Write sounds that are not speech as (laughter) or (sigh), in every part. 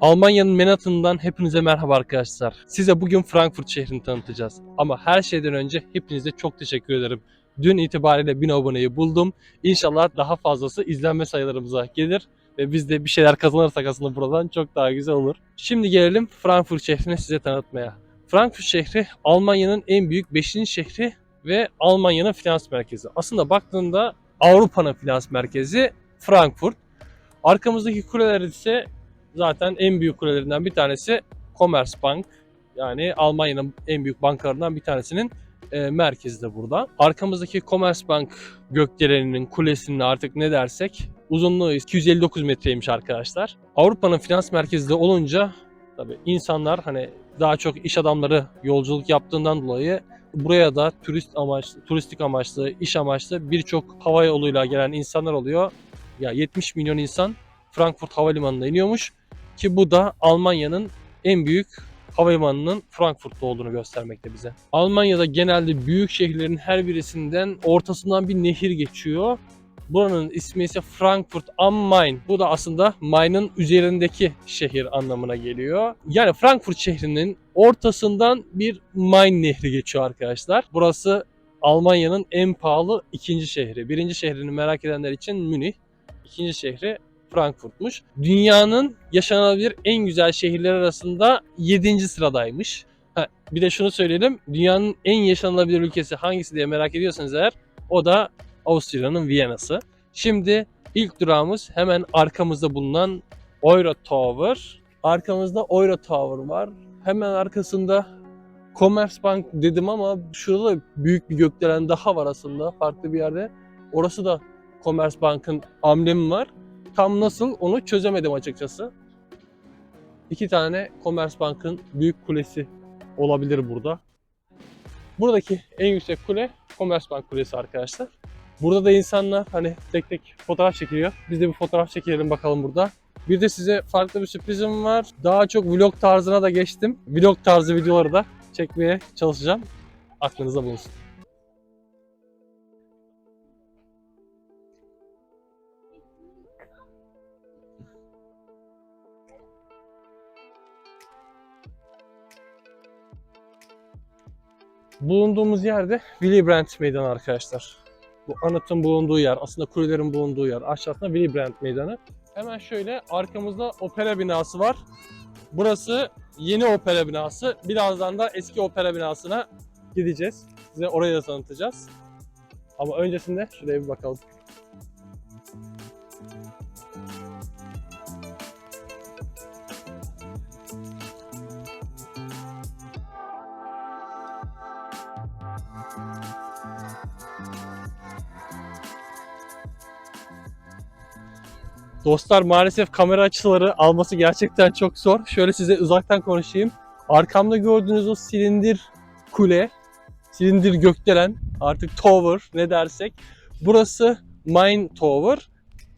Almanya'nın Manhattan'dan hepinize merhaba arkadaşlar. Size bugün Frankfurt şehrini tanıtacağız. Ama her şeyden önce hepinize çok teşekkür ederim. Dün itibariyle 1000 aboneyi buldum. İnşallah daha fazlası izlenme sayılarımıza gelir. Ve biz de bir şeyler kazanırsak aslında buradan çok daha güzel olur. Şimdi gelelim Frankfurt şehrini size tanıtmaya. Frankfurt şehri Almanya'nın en büyük 5. şehri ve Almanya'nın finans merkezi. Aslında baktığında Avrupa'nın finans merkezi Frankfurt. Arkamızdaki kuleler ise zaten en büyük kulelerinden bir tanesi Commerzbank. Yani Almanya'nın en büyük bankalarından bir tanesinin e, merkezi de burada. Arkamızdaki Commerzbank gökdeleninin kulesinin artık ne dersek uzunluğu 259 metreymiş arkadaşlar. Avrupa'nın finans merkezi de olunca tabii insanlar hani daha çok iş adamları yolculuk yaptığından dolayı buraya da turist amaçlı, turistik amaçlı, iş amaçlı birçok hava yoluyla gelen insanlar oluyor. Ya 70 milyon insan Frankfurt Havalimanı'na iniyormuş ki bu da Almanya'nın en büyük havalimanının Frankfurt'ta olduğunu göstermekte bize. Almanya'da genelde büyük şehirlerin her birisinden ortasından bir nehir geçiyor. Buranın ismi ise Frankfurt am Main. Bu da aslında Main'ın üzerindeki şehir anlamına geliyor. Yani Frankfurt şehrinin ortasından bir Main nehri geçiyor arkadaşlar. Burası Almanya'nın en pahalı ikinci şehri. Birinci şehrini merak edenler için Münih. İkinci şehri Frankfurt'muş. Dünyanın yaşanabilir en güzel şehirler arasında 7. sıradaymış. Ha, bir de şunu söyleyelim. Dünyanın en yaşanılabilir ülkesi hangisi diye merak ediyorsanız eğer o da Avusturya'nın Viyana'sı. Şimdi ilk durağımız hemen arkamızda bulunan Euro Tower. Arkamızda Euro Tower var. Hemen arkasında Commerzbank dedim ama şurada da büyük bir gökdelen daha var aslında farklı bir yerde. Orası da Commerzbank'ın amblemi var. Tam nasıl onu çözemedim açıkçası. İki tane Commerzbank'ın büyük kulesi olabilir burada. Buradaki en yüksek kule Commerzbank Kulesi arkadaşlar. Burada da insanlar hani tek tek fotoğraf çekiliyor. Biz de bir fotoğraf çekelim bakalım burada. Bir de size farklı bir sürprizim var. Daha çok vlog tarzına da geçtim. Vlog tarzı videoları da çekmeye çalışacağım. Aklınızda bulunsun. Bulunduğumuz yerde Willy Brandt Meydanı arkadaşlar. Bu anıtın bulunduğu yer, aslında kulelerin bulunduğu yer. Aşağısında Willy Brandt Meydanı. Hemen şöyle arkamızda opera binası var. Burası yeni opera binası. Birazdan da eski opera binasına gideceğiz. Size orayı da tanıtacağız. Ama öncesinde şuraya bir bakalım. Dostlar maalesef kamera açıları alması gerçekten çok zor. Şöyle size uzaktan konuşayım. Arkamda gördüğünüz o silindir kule, silindir gökdelen, artık tower ne dersek. Burası Main Tower.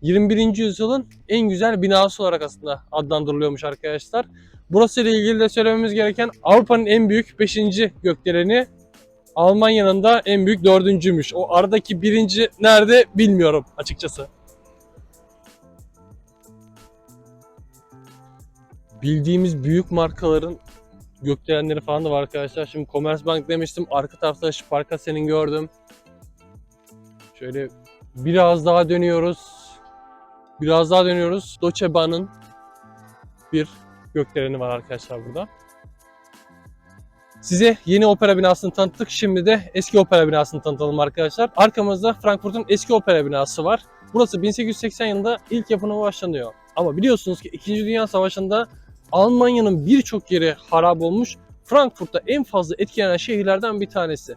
21. yüzyılın en güzel binası olarak aslında adlandırılıyormuş arkadaşlar. Burası ile ilgili de söylememiz gereken Avrupa'nın en büyük 5. gökdeleni Almanya'nın da en büyük dördüncüymüş. O aradaki birinci nerede bilmiyorum açıkçası. Bildiğimiz büyük markaların gökdelenleri falan da var arkadaşlar. Şimdi Commerzbank demiştim. Arka tarafta Sparkasse'nin gördüm. Şöyle biraz daha dönüyoruz. Biraz daha dönüyoruz. Deutsche Bahn'ın bir gökdeleni var arkadaşlar burada. Size yeni opera binasını tanıttık. Şimdi de eski opera binasını tanıtalım arkadaşlar. Arkamızda Frankfurt'un eski opera binası var. Burası 1880 yılında ilk yapımına başlanıyor. Ama biliyorsunuz ki 2. Dünya Savaşı'nda Almanya'nın birçok yeri harap olmuş. Frankfurt'ta en fazla etkilenen şehirlerden bir tanesi.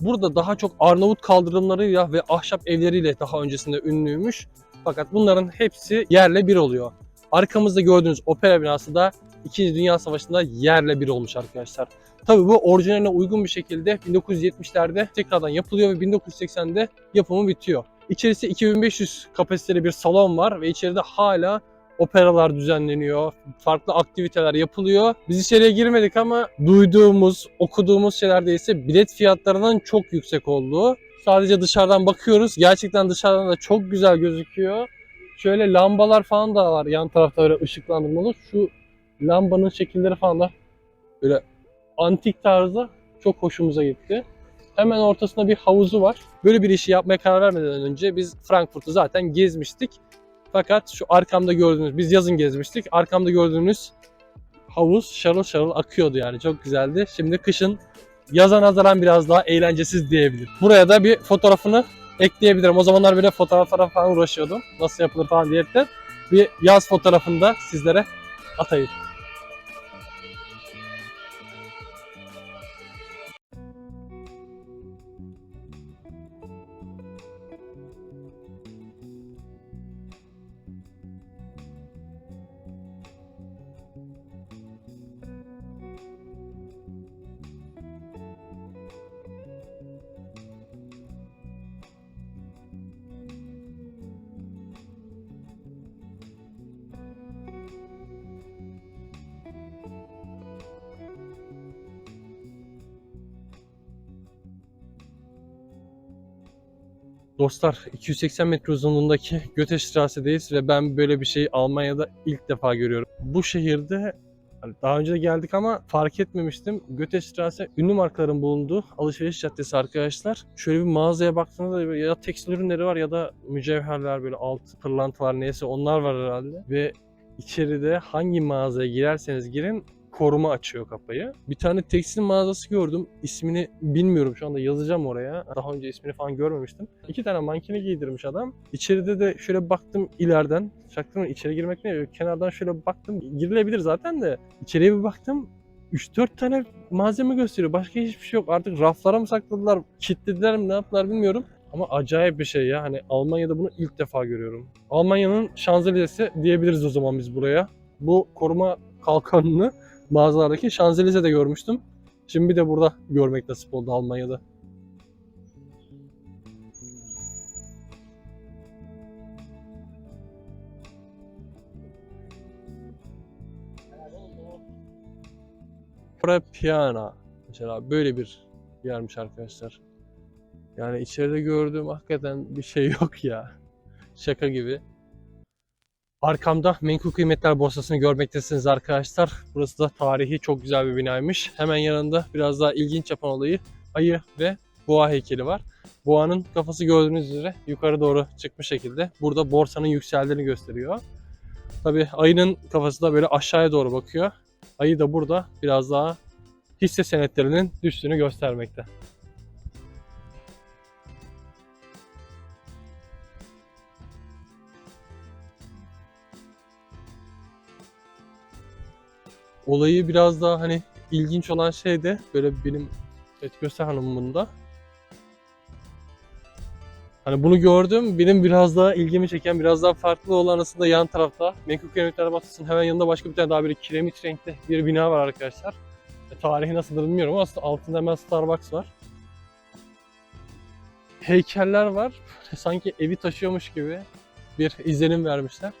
Burada daha çok Arnavut kaldırımlarıyla ve ahşap evleriyle daha öncesinde ünlüymüş. Fakat bunların hepsi yerle bir oluyor. Arkamızda gördüğünüz opera binası da 2. Dünya Savaşı'nda yerle bir olmuş arkadaşlar. Tabi bu orijinaline uygun bir şekilde 1970'lerde tekrardan yapılıyor ve 1980'de yapımı bitiyor. İçerisi 2500 kapasiteli bir salon var ve içeride hala operalar düzenleniyor, farklı aktiviteler yapılıyor. Biz içeriye girmedik ama duyduğumuz, okuduğumuz şeylerde ise bilet fiyatlarının çok yüksek olduğu. Sadece dışarıdan bakıyoruz. Gerçekten dışarıdan da çok güzel gözüküyor. Şöyle lambalar falan da var yan tarafta öyle ışıklandırmalı. Şu lambanın şekilleri falan da böyle antik tarzda çok hoşumuza gitti. Hemen ortasında bir havuzu var. Böyle bir işi yapmaya karar vermeden önce biz Frankfurt'u zaten gezmiştik. Fakat şu arkamda gördüğünüz, biz yazın gezmiştik. Arkamda gördüğünüz havuz şarıl şarıl akıyordu yani çok güzeldi. Şimdi kışın yaza nazaran biraz daha eğlencesiz diyebilirim. Buraya da bir fotoğrafını ekleyebilirim. O zamanlar böyle fotoğraflara falan uğraşıyordum. Nasıl yapılır falan diyerekten. Bir yaz fotoğrafını da sizlere atayım. Dostlar 280 metre uzunluğundaki Götestrasse'deyiz ve ben böyle bir şeyi Almanya'da ilk defa görüyorum. Bu şehirde hani daha önce de geldik ama fark etmemiştim. Götestrasse ünlü markaların bulunduğu alışveriş caddesi arkadaşlar. Şöyle bir mağazaya baktığınızda ya tekstil ürünleri var ya da mücevherler böyle alt pırlantalar neyse onlar var herhalde. Ve içeride hangi mağazaya girerseniz girin koruma açıyor kapıyı. Bir tane tekstil mağazası gördüm. İsmini bilmiyorum şu anda yazacağım oraya. Daha önce ismini falan görmemiştim. İki tane mankeni giydirmiş adam. İçeride de şöyle baktım ileriden. Çaktım içeri girmek ne? Kenardan şöyle baktım. Girilebilir zaten de. İçeriye bir baktım. 3-4 tane malzeme gösteriyor. Başka hiçbir şey yok. Artık raflara mı sakladılar, kilitlediler mi ne yaptılar bilmiyorum. Ama acayip bir şey ya. Hani Almanya'da bunu ilk defa görüyorum. Almanya'nın Şanzelize'si diyebiliriz o zaman biz buraya. Bu koruma kalkanını mağazalardaki Şanzelize'de görmüştüm. Şimdi bir de burada görmek nasip oldu Almanya'da. Prepiana mesela böyle bir yermiş arkadaşlar. Yani içeride gördüğüm hakikaten bir şey yok ya. Şaka gibi. Arkamda Menkul Kıymetler Borsası'nı görmektesiniz arkadaşlar. Burası da tarihi çok güzel bir binaymış. Hemen yanında biraz daha ilginç yapan olayı ayı ve boğa heykeli var. Boğanın kafası gördüğünüz üzere yukarı doğru çıkmış şekilde. Burada borsanın yükseldiğini gösteriyor. Tabi ayının kafası da böyle aşağıya doğru bakıyor. Ayı da burada biraz daha hisse senetlerinin düştüğünü göstermekte. Olayı biraz daha hani ilginç olan şey de böyle benim evet göster hanımımın da. Hani bunu gördüm. Benim biraz daha ilgimi çeken, biraz daha farklı olan aslında yan tarafta. Menkul Kiremitler Bahçesi'nin hemen yanında başka bir tane daha böyle kiremit renkli bir bina var arkadaşlar. E, tarihi nasıldır bilmiyorum ama aslında altında hemen Starbucks var. Heykeller var. Sanki evi taşıyormuş gibi bir izlenim vermişler.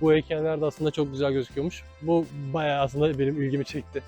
Bu heykeller de aslında çok güzel gözüküyormuş. Bu bayağı aslında benim ilgimi çekti.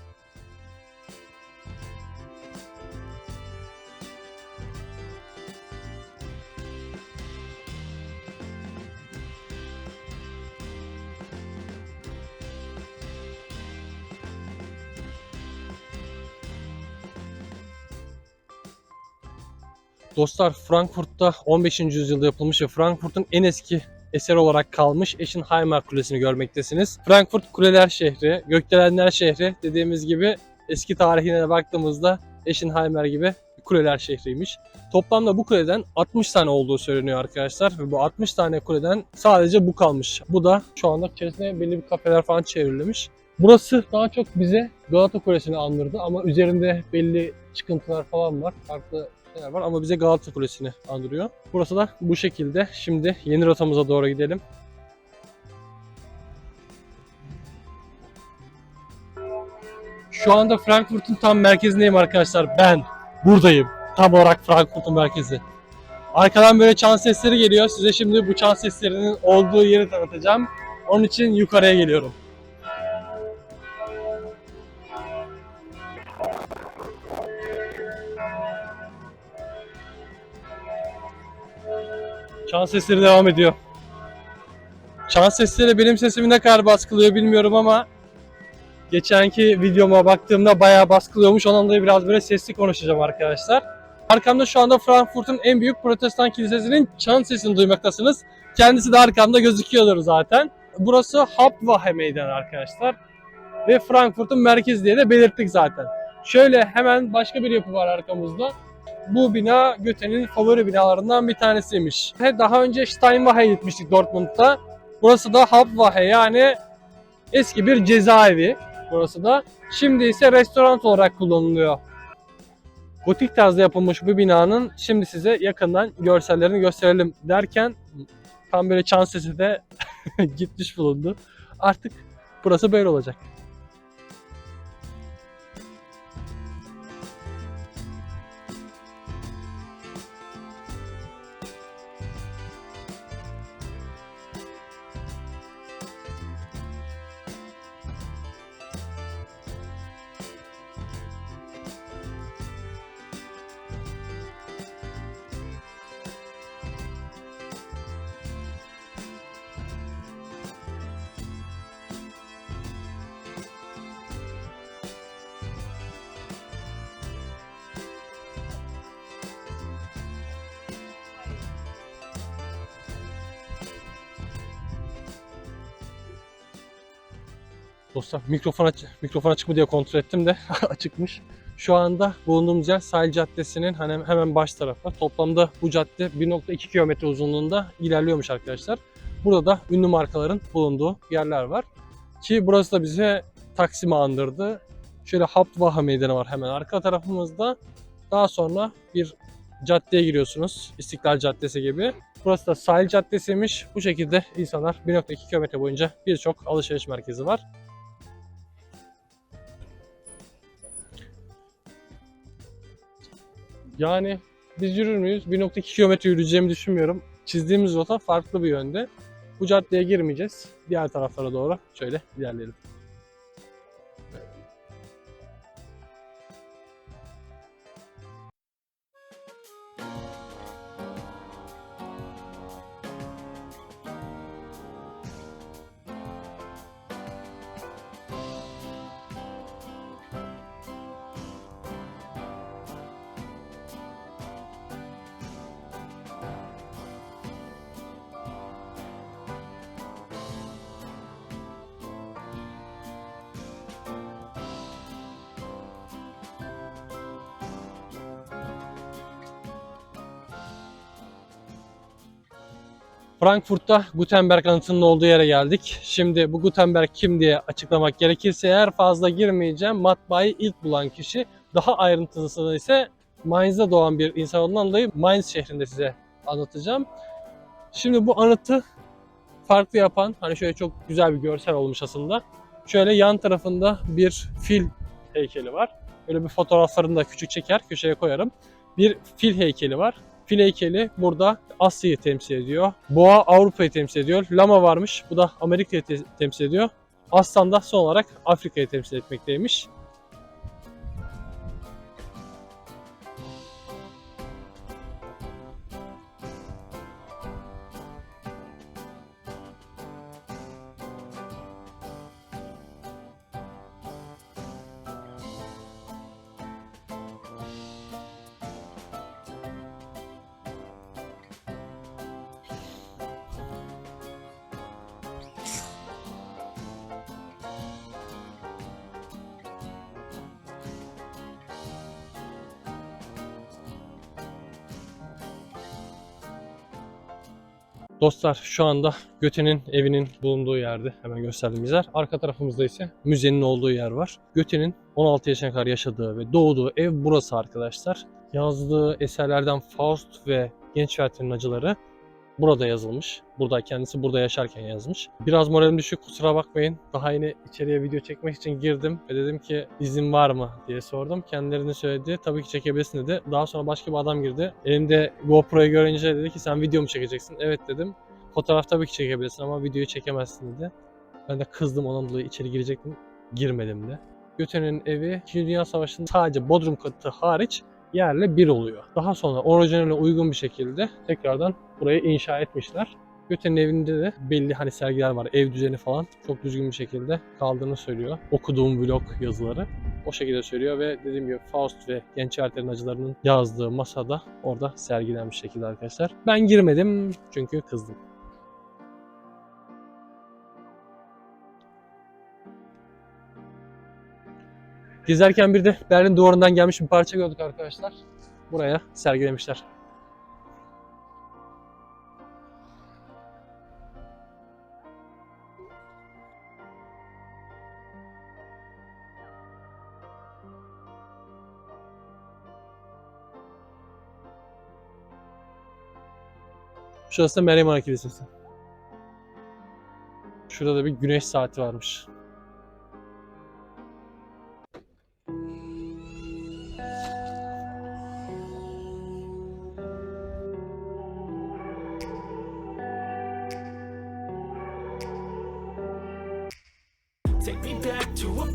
Dostlar Frankfurt'ta 15. yüzyılda yapılmış ve Frankfurt'un en eski eser olarak kalmış Eschenheimer Kulesi'ni görmektesiniz. Frankfurt Kuleler Şehri, Gökdelenler Şehri dediğimiz gibi eski tarihine de baktığımızda Eschenheimer gibi kuleler şehriymiş. Toplamda bu kuleden 60 tane olduğu söyleniyor arkadaşlar ve bu 60 tane kuleden sadece bu kalmış. Bu da şu anda içerisinde belli bir kafeler falan çevrilmiş. Burası daha çok bize Galata Kulesi'ni andırdı ama üzerinde belli çıkıntılar falan var. Farklı şeyler var ama bize Galata Kulesi'ni andırıyor. Burası da bu şekilde. Şimdi yeni rotamıza doğru gidelim. Şu anda Frankfurt'un tam merkezindeyim arkadaşlar. Ben buradayım. Tam olarak Frankfurt'un merkezi. Arkadan böyle çan sesleri geliyor. Size şimdi bu çan seslerinin olduğu yeri tanıtacağım. Onun için yukarıya geliyorum. Çan sesleri devam ediyor. Çan sesleri benim sesimi ne kadar baskılıyor bilmiyorum ama Geçenki videoma baktığımda bayağı baskılıyormuş. Ondan dolayı biraz böyle sesli konuşacağım arkadaşlar. Arkamda şu anda Frankfurt'un en büyük protestan kilisesinin çan sesini duymaktasınız. Kendisi de arkamda gözüküyordur zaten. Burası Hauptwache Meydanı arkadaşlar. Ve Frankfurt'un merkezi diye de belirttik zaten. Şöyle hemen başka bir yapı var arkamızda. Bu bina Göte'nin favori binalarından bir tanesiymiş. Daha önce Steinwache'ye gitmiştik Dortmund'da. Burası da Hauptwache yani eski bir cezaevi burası da. Şimdi ise restoran olarak kullanılıyor. Gotik tarzda yapılmış bu binanın şimdi size yakından görsellerini gösterelim derken tam böyle çan sesi de (laughs) gitmiş bulundu. Artık burası böyle olacak. Dostlar mikrofon, aç mikrofon açık mı diye kontrol ettim de (laughs) açıkmış. Şu anda bulunduğumuz yer Sahil Caddesi'nin hani hemen baş tarafı. Toplamda bu cadde 1.2 kilometre uzunluğunda ilerliyormuş arkadaşlar. Burada da ünlü markaların bulunduğu yerler var. Ki burası da bize Taksim'i andırdı. Şöyle Hauptwache Meydanı var hemen arka tarafımızda. Daha sonra bir caddeye giriyorsunuz. İstiklal Caddesi gibi. Burası da sahil caddesiymiş. Bu şekilde insanlar 1.2 kilometre boyunca birçok alışveriş merkezi var. Yani biz yürür müyüz? 1.2 kilometre yürüyeceğimi düşünmüyorum. Çizdiğimiz rota farklı bir yönde. Bu caddeye girmeyeceğiz. Diğer taraflara doğru şöyle ilerleyelim. Frankfurt'ta Gutenberg anıtının olduğu yere geldik. Şimdi bu Gutenberg kim diye açıklamak gerekirse eğer fazla girmeyeceğim. Matbaayı ilk bulan kişi daha ayrıntılısını ise Mainz'da doğan bir insan olduğundan dolayı Mainz şehrinde size anlatacağım. Şimdi bu anıtı farklı yapan hani şöyle çok güzel bir görsel olmuş aslında. Şöyle yan tarafında bir fil heykeli var. Böyle bir fotoğraflarını da küçük çeker köşeye koyarım. Bir fil heykeli var. Fil heykeli burada Asya'yı temsil ediyor. Boğa Avrupa'yı temsil ediyor. Lama varmış. Bu da Amerika'yı te- temsil ediyor. Aslan da son olarak Afrika'yı temsil etmekteymiş. Dostlar şu anda Göte'nin evinin bulunduğu yerde hemen gösterdiğimiz yer. Arka tarafımızda ise müzenin olduğu yer var. Göte'nin 16 yaşına kadar yaşadığı ve doğduğu ev burası arkadaşlar. Yazdığı eserlerden Faust ve Genç Werther'in acıları burada yazılmış. Burada kendisi burada yaşarken yazmış. Biraz moralim düşük kusura bakmayın. Daha yeni içeriye video çekmek için girdim ve dedim ki izin var mı diye sordum. Kendilerini söyledi. Tabii ki çekebilirsin dedi. Daha sonra başka bir adam girdi. Elimde GoPro'yu görünce dedi ki sen video mu çekeceksin? Evet dedim. Fotoğraf tabii ki çekebilirsin ama videoyu çekemezsin dedi. Ben de kızdım ondan dolayı içeri girecektim. Girmedim de. Göte'nin evi 2. Dünya Savaşı'nın sadece Bodrum katı hariç yerle bir oluyor. Daha sonra orijinaline uygun bir şekilde tekrardan burayı inşa etmişler. Göte'nin evinde de belli hani sergiler var. Ev düzeni falan çok düzgün bir şekilde kaldığını söylüyor. Okuduğum blog yazıları o şekilde söylüyor ve dediğim gibi Faust ve Genç Erter'in acılarının yazdığı masada orada sergilenmiş şekilde arkadaşlar. Ben girmedim çünkü kızdım. Gezerken bir de Berlin duvarından gelmiş bir parça gördük arkadaşlar. Buraya sergilemişler. Şurası da Meryem Ana Kilisesi. Şurada da bir güneş saati varmış.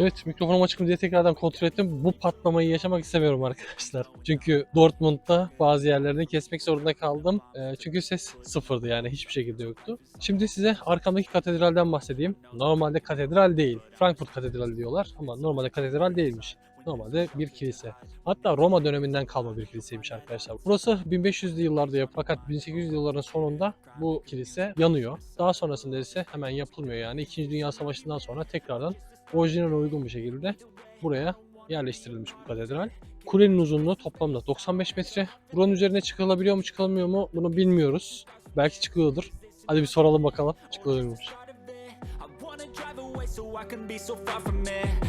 Evet mikrofonum açık mı diye tekrardan kontrol ettim. Bu patlamayı yaşamak istemiyorum arkadaşlar. (laughs) Çünkü Dortmund'da bazı yerlerini kesmek zorunda kaldım. Ee, çünkü ses sıfırdı yani hiçbir şekilde yoktu. Şimdi size arkamdaki katedralden bahsedeyim. Normalde katedral değil. Frankfurt Katedrali diyorlar ama normalde katedral değilmiş. Normalde bir kilise. Hatta Roma döneminden kalma bir kiliseymiş arkadaşlar. Burası 1500'lü yıllarda yap fakat 1800'lü yılların sonunda bu kilise yanıyor. Daha sonrasında ise hemen yapılmıyor yani 2. Dünya Savaşı'ndan sonra tekrardan orijinal uygun bir şekilde buraya yerleştirilmiş bu katedral. Kulenin uzunluğu toplamda 95 metre. Buranın üzerine çıkılabiliyor mu çıkılmıyor mu bunu bilmiyoruz. Belki çıkılıyordur. Hadi bir soralım bakalım çıkılıyor muymuş.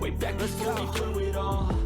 Way back Let's before we blew it all.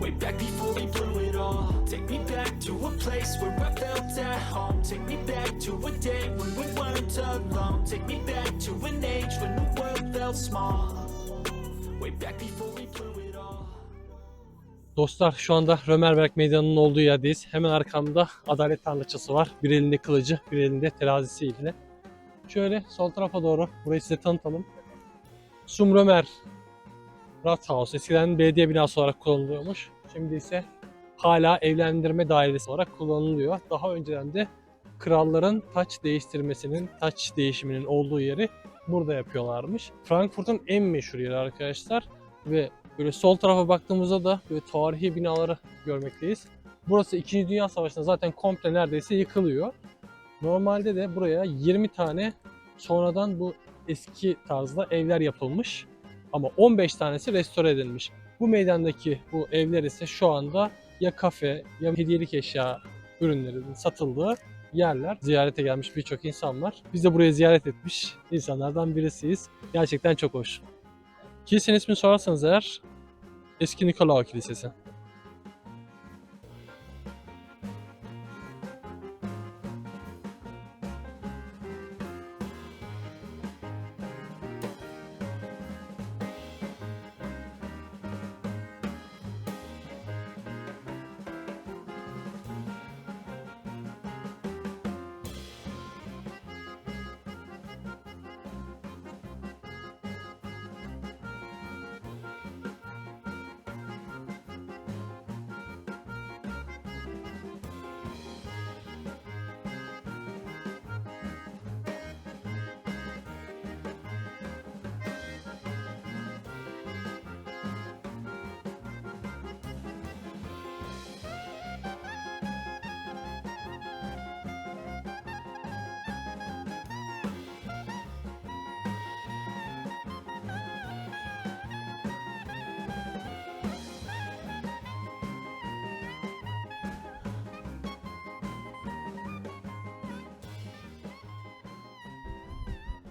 Way back before we blew it all. Take me back to a place where I felt at home. Take me back to a day when we weren't alone. Take me back to an age when the world felt small. Way back before we blew it all. Dostlar şu anda Römerberg Meydanı'nın olduğu yerdeyiz. Hemen arkamda adalet tanrıçası var. Bir elinde kılıcı, bir elinde terazisiyle. Şöyle sol tarafa doğru burayı size tanıtalım. Sumrömer Rathaus eskiden belediye binası olarak kullanılıyormuş. Şimdi ise hala evlendirme dairesi olarak kullanılıyor. Daha önceden de kralların taç değiştirmesinin, taç değişiminin olduğu yeri burada yapıyorlarmış. Frankfurt'un en meşhur yeri arkadaşlar ve Böyle sol tarafa baktığımızda da böyle tarihi binaları görmekteyiz. Burası 2. Dünya Savaşı'nda zaten komple neredeyse yıkılıyor. Normalde de buraya 20 tane sonradan bu eski tarzda evler yapılmış. Ama 15 tanesi restore edilmiş. Bu meydandaki bu evler ise şu anda ya kafe ya hediyelik eşya ürünlerinin satıldığı yerler. Ziyarete gelmiş birçok insan var. Biz de buraya ziyaret etmiş insanlardan birisiyiz. Gerçekten çok hoş. Kilisenin ismini sorarsanız eğer Eski Nikolao Kilisesi.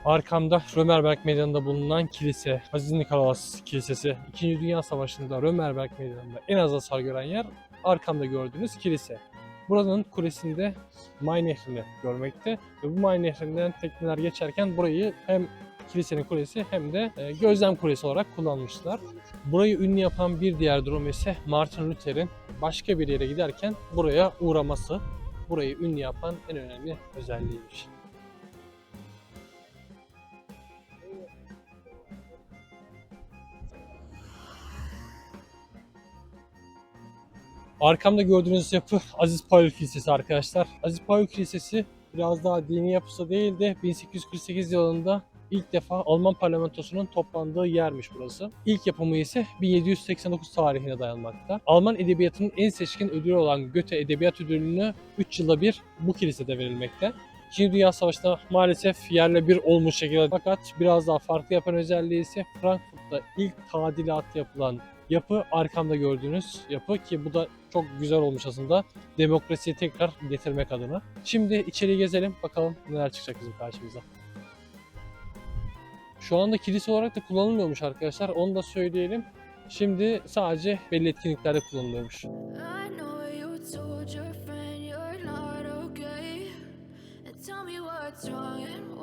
Arkamda Römerberg Meydanı'nda bulunan kilise, Aziz Nikolaos Kilisesi. İkinci Dünya Savaşı'nda Römerberg Meydanı'nda en az hasar gören yer arkamda gördüğünüz kilise. Buranın kulesinde Main Nehri'ni görmekte ve bu Main Nehri'nden tekneler geçerken burayı hem kilisenin kulesi hem de e, gözlem kulesi olarak kullanmışlar. Burayı ünlü yapan bir diğer durum ise Martin Luther'in başka bir yere giderken buraya uğraması. Burayı ünlü yapan en önemli özelliğiymiş. Arkamda gördüğünüz yapı Aziz Paul Kilisesi arkadaşlar. Aziz Paul Kilisesi biraz daha dini yapısı değil de 1848 yılında ilk defa Alman parlamentosunun toplandığı yermiş burası. İlk yapımı ise 1789 tarihine dayanmakta. Alman edebiyatının en seçkin ödülü olan Goethe Edebiyat Ödülünü 3 yılda bir bu kilisede verilmekte. İkinci Dünya Savaşı'nda maalesef yerle bir olmuş şekilde fakat biraz daha farklı yapan özelliği ise Frankfurt'ta ilk tadilat yapılan yapı arkamda gördüğünüz yapı ki bu da çok güzel olmuş aslında. Demokrasiyi tekrar getirmek adına. Şimdi içeri gezelim bakalım neler çıkacak bizim karşımıza. Şu anda kilise olarak da kullanılmıyormuş arkadaşlar. Onu da söyleyelim. Şimdi sadece belli etkinliklerde kullanılıyormuş. Tell me what's wrong and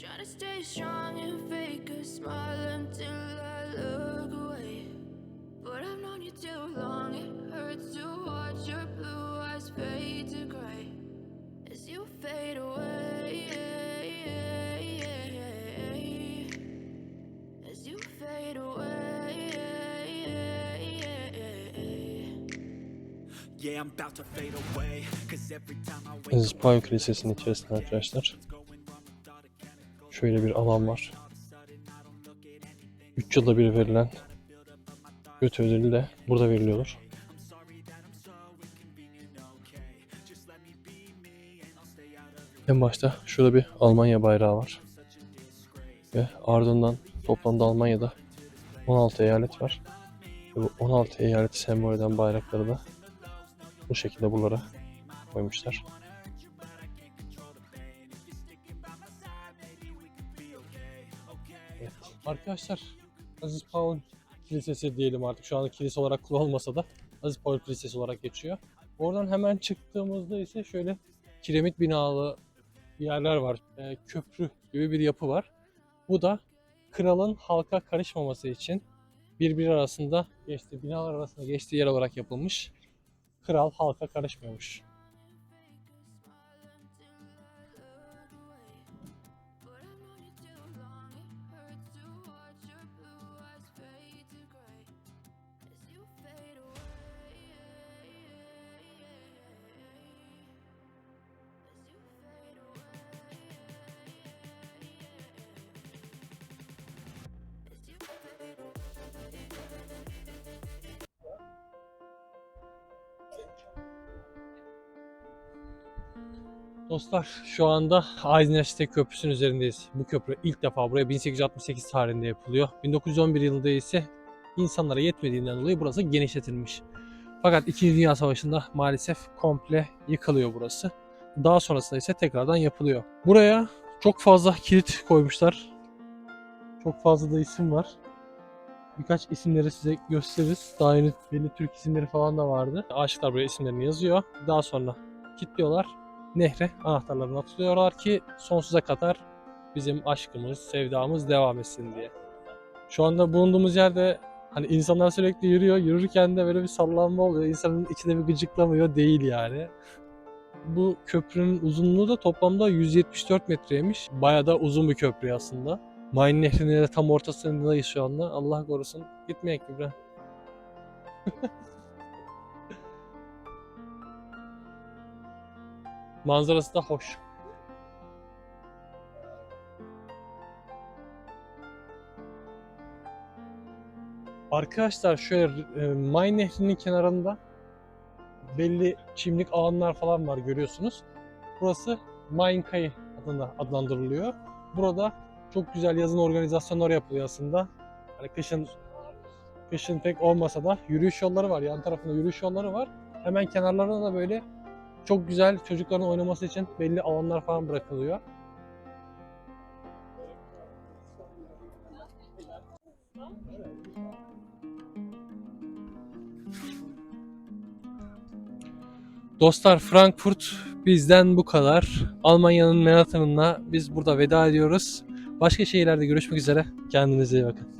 And guess you're trying to stay strong and fake a smile until I look away. But I've known you too long, it hurts to watch your blue eyes fade to gray as you fade away. As you fade away. Yeah, I'm about to fade away. Cause every time I wake Aziz Paul Kilisesi'nin içerisinde arkadaşlar. Şöyle bir alan var. 3 yılda bir verilen götü ödülü de burada veriliyor. En başta şurada bir Almanya bayrağı var. Ve ardından toplamda Almanya'da 16 eyalet var. Ve bu 16 eyaleti sembol eden bayrakları da bu şekilde buralara koymuşlar. Arkadaşlar Aziz Paul Kilisesi diyelim artık şu anda kilise olarak kullanılmasa da Aziz Paul Kilisesi olarak geçiyor. Oradan hemen çıktığımızda ise şöyle kiremit binalı yerler var. Ee, köprü gibi bir yapı var. Bu da kralın halka karışmaması için birbiri arasında geçtiği binalar arasında geçtiği yer olarak yapılmış. Kral halka karışmıyormuş. Dostlar şu anda Eisenach'te köprüsünün üzerindeyiz. Bu köprü ilk defa buraya 1868 tarihinde yapılıyor. 1911 yılında ise insanlara yetmediğinden dolayı burası genişletilmiş. Fakat 2. Dünya Savaşı'nda maalesef komple yıkılıyor burası. Daha sonrasında ise tekrardan yapılıyor. Buraya çok fazla kilit koymuşlar. Çok fazla da isim var. Birkaç isimleri size gösteririz. Daha yeni belli Türk isimleri falan da vardı. Aşıklar buraya isimlerini yazıyor. Daha sonra kilitliyorlar nehre anahtarlarını atıyorlar ki sonsuza kadar bizim aşkımız, sevdamız devam etsin diye. Şu anda bulunduğumuz yerde hani insanlar sürekli yürüyor. Yürürken de böyle bir sallanma oluyor. İnsanın içinde bir gıcıklamıyor değil yani. Bu köprünün uzunluğu da toplamda 174 metreymiş. Bayağı da uzun bir köprü aslında. Main Nehri'nin de tam ortasındayız şu anda. Allah korusun. Gitmeyek İbrahim. (laughs) Manzarası da hoş. Arkadaşlar şöyle e, Main Nehri'nin kenarında belli çimlik alanlar falan var görüyorsunuz. Burası Main Kayı adında adlandırılıyor. Burada çok güzel yazın organizasyonlar yapılıyor aslında. Hani kışın kışın pek olmasa da yürüyüş yolları var. Yan tarafında yürüyüş yolları var. Hemen kenarlarında da böyle Çok güzel çocukların oynaması için belli alanlar falan bırakılıyor. Dostlar Frankfurt bizden bu kadar. Almanya'nın Manhattan'ına biz burada veda ediyoruz. Başka şehirlerde görüşmek üzere. Kendinize iyi bakın.